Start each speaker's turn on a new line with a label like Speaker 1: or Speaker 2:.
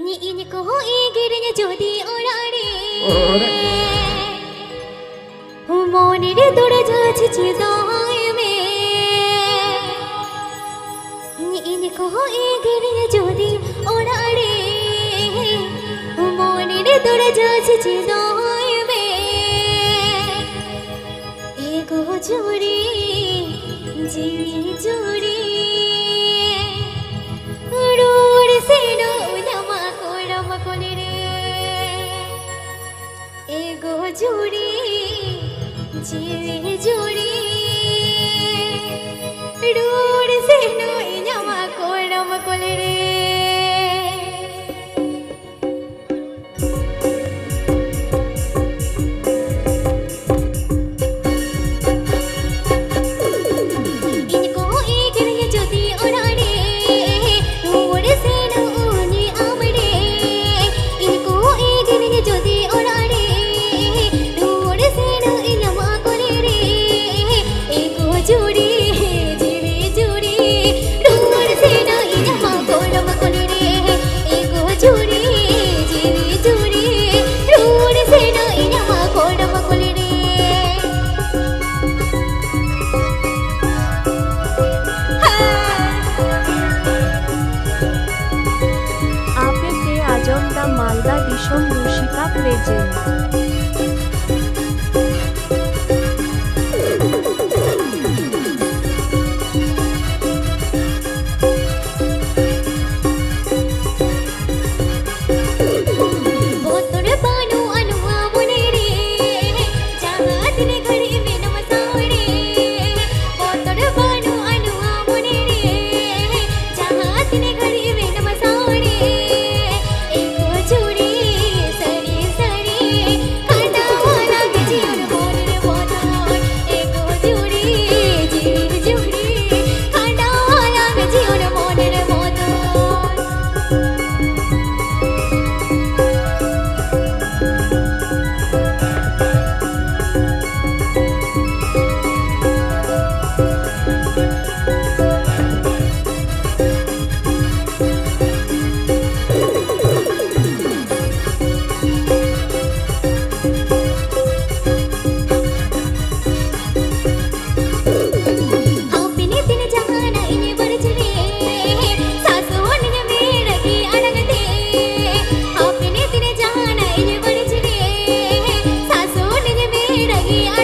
Speaker 1: Ni ko igirinya যদি ওড়াড়ে মনের দৌড়ে যাচ্ছে চিদায় মে ইনি কহ igirinya যদি ওড়াড়ে মনের দৌড়ে যাচ্ছে চিদায় মে এগো জুড়ি জিড়ি জুড়ি জুড়ি জিড়ি। জুড়ি রুড় সেনো নামা কোড়ামা কোলে রে।
Speaker 2: আজমদা মালদা দিশম প্রেজেন্ট। the